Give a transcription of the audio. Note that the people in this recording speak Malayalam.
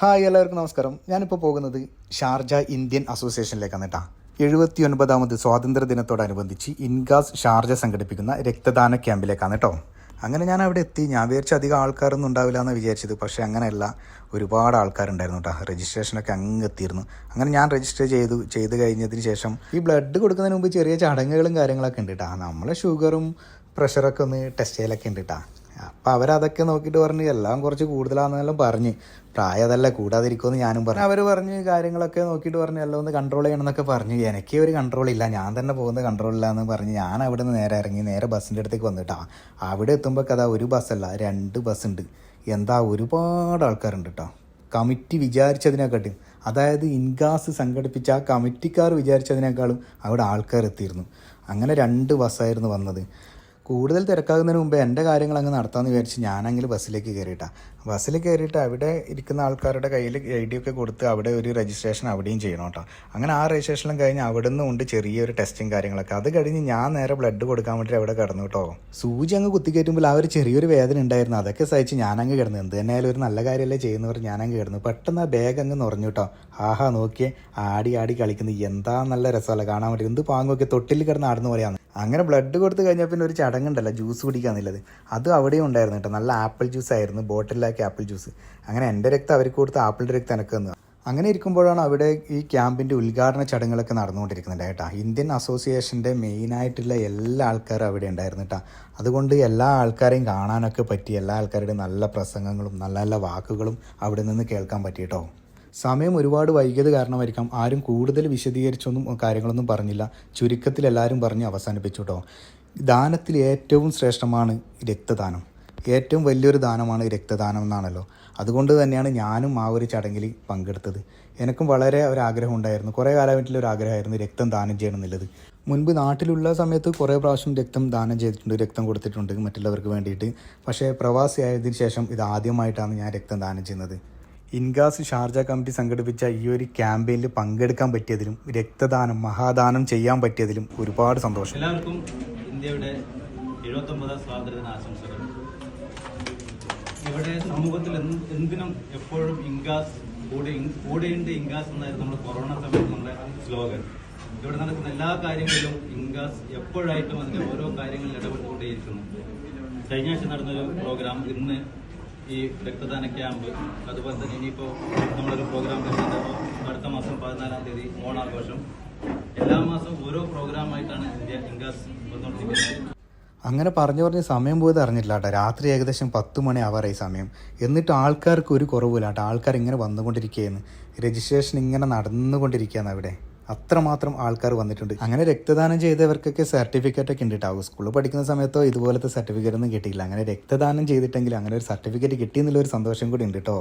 ഹായ് എല്ലാവർക്കും നമസ്കാരം. ഞാനിപ്പോൾ പോകുന്നത് ഷാർജ ഇന്ത്യൻ അസോസിയേഷനിലേക്കാണ് കേട്ടോ. എഴുപത്തി ഒൻപതാമത് സ്വാതന്ത്ര്യ ദിനത്തോടനുബന്ധിച്ച് ഇൻഗാസ് ഷാർജ സംഘടിപ്പിക്കുന്ന രക്തദാന ക്യാമ്പിലേക്കാണ് കേട്ടോ. അങ്ങനെ ഞാൻ അവിടെ എത്തി. ഞാൻ വിചാരിച്ച അധികം ആൾക്കാരൊന്നും ഉണ്ടാവില്ല എന്ന് വിചാരിച്ചത്. പക്ഷേ അങ്ങനെയല്ല. ഒരുപാട് ആൾക്കാരുണ്ടായിരുന്നു കേട്ടോ. രജിസ്ട്രേഷനൊക്കെ അങ്ങ് എത്തിയിരുന്നു. അങ്ങനെ ഞാൻ രജിസ്റ്റർ ചെയ്തു ചെയ്ത് കഴിഞ്ഞതിന് ശേഷം ഈ ബ്ലഡ് കൊടുക്കുന്നതിന് മുമ്പ് ചെറിയ ചടങ്ങുകളും കാര്യങ്ങളൊക്കെ ഉണ്ട് കേട്ടോ. നമ്മളെ ഷുഗറും പ്രഷറൊക്കെ ഒന്ന് ടെസ്റ്റ് ചെയ്യലൊക്കെ ഉണ്ട് കേട്ടോ. അപ്പം അവരതൊക്കെ നോക്കിയിട്ട് പറഞ്ഞു എല്ലാം കുറച്ച് കൂടുതലാണെന്നെല്ലാം പറഞ്ഞ്. പ്രായതല്ല കൂടാതിരിക്കുമെന്ന് ഞാനും പറഞ്ഞു. അവർ പറഞ്ഞ് കാര്യങ്ങളൊക്കെ നോക്കിയിട്ട് പറഞ്ഞു എല്ലാം ഒന്ന് കൺട്രോൾ ചെയ്യണമെന്നൊക്കെ പറഞ്ഞു. എനിക്ക് ഒരു കൺട്രോൾ ഇല്ല. ഞാൻ തന്നെ പോകുന്ന കൺട്രോൾ ഇല്ല എന്ന് പറഞ്ഞ് ഞാൻ അവിടെ നിന്ന് നേരെ ഇറങ്ങി നേരെ ബസ്സിന്റെ അടുത്തേക്ക് വന്നിട്ടാ അവിടെ എത്തുമ്പോൾ കഥ ഒരു ബസ്സല്ല രണ്ട് ബസ് ഉണ്ട് എന്താ ഒരുപാട് ആൾക്കാരുണ്ട് കേട്ടോ. കമ്മിറ്റി വിചാരിച്ചതിനെക്കാട്ടും അതായത് ഇൻഗാസ് സംഘടിപ്പിച്ച ആ കമ്മിറ്റിക്കാർ വിചാരിച്ചതിനേക്കാളും അവിടെ ആൾക്കാർ എത്തിയിരുന്നു. അങ്ങനെ രണ്ട് ബസ്സായിരുന്നു വന്നത്. കൂടുതൽ തിരക്കാകുന്നതിന് മുമ്പ് എന്റെ കാര്യങ്ങൾ അങ്ങ് നടത്താമെന്ന് വിചാരിച്ച് ഞാനെങ്കിൽ ബസ്സിലേക്ക് കയറിയിട്ടാണ് ബസ്സിൽ കയറിയിട്ട് അവിടെ ഇരിക്കുന്ന ആൾക്കാരുടെ കയ്യിൽ ഐ ഡി ഒക്കെ കൊടുത്ത് അവിടെ ഒരു രജിസ്ട്രേഷൻ അവിടെയും ചെയ്യണം കേട്ടോ. അങ്ങനെ ആ രജിസ്ട്രേഷനും കഴിഞ്ഞ് അവിടെ നിന്ന് ഉണ്ട് ചെറിയൊരു ടെസ്റ്റും കാര്യങ്ങളൊക്കെ. അത് കഴിഞ്ഞ് ഞാൻ നേരെ ബ്ലഡ് കൊടുക്കാൻ വേണ്ടി അവിടെ കിടന്നു കേട്ടോ. സൂചി അങ്ങ് കുത്തിക്കയറ്റുമ്പോൾ ആ ഒരു ചെറിയൊരു വേദന ഉണ്ടായിരുന്നു. അതൊക്കെ സഹിച്ച് ഞാനങ്ങ് കിടന്നു. എന്ത് തന്നെയായാലും ഒരു നല്ല കാര്യമല്ലേ ചെയ്യുന്നവർ ഞാനങ്ങ് കിടന്നു. പെട്ടെന്ന് ആ ബാഗ് അങ്ങ് നിറഞ്ഞു കേട്ടോ. ആഹാ നോക്കിയേ. ആടി ആടി കളിക്കുന്നത് എന്താ നല്ല രസമല്ല കാണാൻ വേണ്ടി. എന്ത് പാങ്ങൊക്കെ. തൊട്ടിൽ കിടന്ന് ആടുന്ന പോലെയാണ് അങ്ങനെ ബ്ലഡ് കൊടുത്തു കഴിഞ്ഞാൽ പിന്നെ ഒരു ചടങ്ങുണ്ടല്ലോ ജ്യൂസ് കുടിക്കാന്നുള്ളത്. അതും അവിടെയും ഉണ്ടായിരുന്നു കേട്ടോ. നല്ല ആപ്പിൾ ജ്യൂസ് ആയിരുന്നു ബോട്ടിലാക്കി ആപ്പിൾ ജ്യൂസ് അങ്ങനെ എന്റെ രക്തം അവർക്ക് കൊടുത്ത് ആപ്പിളിന്റെ രക്തം എനിക്ക് തന്നു. അങ്ങനെ ഇരിക്കുമ്പോഴാണ് അവിടെ ഈ ക്യാമ്പിന്റെ ഉദ്ഘാടന ചടങ്ങുകളൊക്കെ നടന്നുകൊണ്ടിരിക്കുന്നുണ്ട് കേട്ടോ. ഇന്ത്യൻ അസോസിയേഷന്റെ മെയിനായിട്ടുള്ള എല്ലാ ആൾക്കാരും അവിടെ ഉണ്ടായിരുന്നു കേട്ടോ. അതുകൊണ്ട് എല്ലാ ആൾക്കാരെയും കാണാനൊക്കെ പറ്റി എല്ലാ ആൾക്കാരുടെയും നല്ല പ്രസംഗങ്ങളും നല്ല നല്ല വാക്കുകളും അവിടെ നിന്ന് കേൾക്കാൻ പറ്റി കേട്ടോ. സമയം ഒരുപാട് വൈകിയത് കാരണമായിരിക്കാം. ആരും കൂടുതൽ വിശദീകരിച്ചൊന്നും കാര്യങ്ങളൊന്നും പറഞ്ഞില്ല. ചുരുക്കത്തിൽ എല്ലാവരും പറഞ്ഞ് അവസാനിപ്പിച്ചു കേട്ടോ ദാനത്തിൽ ഏറ്റവും ശ്രേഷ്ഠമാണ് രക്തദാനം. ഏറ്റവും വലിയൊരു ദാനമാണ് രക്തദാനം എന്നാണല്ലോ. അതുകൊണ്ട് തന്നെയാണ് ഞാനും ആ ഒരു ചടങ്ങിൽ പങ്കെടുത്തത്. എനിക്കും വളരെ ഒരു ആഗ്രഹം ഉണ്ടായിരുന്നു. കുറേ കാലമായിട്ടുള്ള ഒരു ആഗ്രഹമായിരുന്നു രക്തം ദാനം ചെയ്യണം എന്നുള്ളത്. മുൻപ് നാട്ടിലുള്ള സമയത്ത് കുറേ പ്രാവശ്യം രക്തം ദാനം ചെയ്തിട്ടുണ്ട് രക്തം കൊടുത്തിട്ടുണ്ട് മറ്റുള്ളവർക്ക് വേണ്ടിയിട്ട്. പക്ഷേ പ്രവാസിയായതിനു ശേഷം ഇത് ആദ്യമായിട്ടാണ് ഞാൻ രക്തം ദാനം ചെയ്യുന്നത്. ഇൻഗാസ് ഷാർജ കമ്മിറ്റി സംഘടിപ്പിച്ച ഈ ഒരു ക്യാമ്പയിനിൽ പങ്കെടുക്കാൻ പറ്റിയതിലും രക്തദാനം മഹാദാനം ചെയ്യാൻ പറ്റിയതിലും ഒരുപാട് സന്തോഷം. എല്ലാവർക്കും ഇന്ത്യയുടെ എഴുപത്തൊമ്പതാം സ്വാതന്ത്ര്യദിന ആശംസകൾ. ഇവിടെ സമൂഹത്തിൽ എന്ത് എന്തിനും എപ്പോഴും ഇൻഗാസ് കൂടെ കൂടെയുണ്ട് ഇൻഗാസ് എന്നായിരുന്നു നമ്മുടെ കൊറോണ സമയത്ത് നമ്മുടെ സ്ലോഗൻ. ഇവിടെ നടക്കുന്ന എല്ലാ കാര്യങ്ങളിലും ഇൻഗാസ് എപ്പോഴായിട്ടും അതിന്റെ ഓരോ കാര്യങ്ങളിൽ ഇടപെട്ടുകൊണ്ടേയിരിക്കുന്നു. കഴിഞ്ഞ ആഴ്ച നടന്നൊരു പ്രോഗ്രാം ഇന്ന് ഈ രക്തദാന ക്യാമ്പ് അതുപോലെ തന്നെ ഇനിയിപ്പോൾ നമ്മളൊരു പ്രോഗ്രാം വരുന്നുണ്ട്. അടുത്ത മാസം പതിനാലാം തീയതി ഓണാഘോഷം. എല്ലാ മാസവും ഓരോ പ്രോഗ്രാമായിട്ടാണ് ഇന്ത്യ ഇൻഗാസ് വന്നുകൊണ്ടിരിക്കുന്നത്. അങ്ങനെ പറഞ്ഞു പറഞ്ഞ് സമയം പോയത് അറിഞ്ഞില്ല കേട്ടോ രാത്രി ഏകദേശം പത്ത് മണി ആവാറായി സമയം. എന്നിട്ട് ആൾക്കാർക്ക് ഒരു കുറവില്ല കേട്ടോ ആൾക്കാർ ഇങ്ങനെ വന്നുകൊണ്ടിരിക്കുകയെന്ന് രജിസ്ട്രേഷൻ ഇങ്ങനെ നടന്നുകൊണ്ടിരിക്കുകയാണ് അവിടെ. അത്രമാത്രം ആൾക്കാർ വന്നിട്ടുണ്ട്. അങ്ങനെ രക്തദാനം ചെയ്തവർക്കൊക്കെ സർട്ടിഫിക്കറ്റ് ഒക്കെ ഉണ്ട് കേട്ടോ സ്കൂളിൽ പഠിക്കുന്ന സമയത്തോ ഇതുപോലത്തെ സർട്ടിഫിക്കറ്റ് ഒന്നും കിട്ടിയില്ല. അങ്ങനെ രക്തദാനം ചെയ്തിട്ടെങ്കിൽ അങ്ങനെ ഒരു സർട്ടിഫിക്കറ്റ് കിട്ടിയെന്നുള്ള ഒരു സന്തോഷം കൂടി ഉണ്ട് കേട്ടോ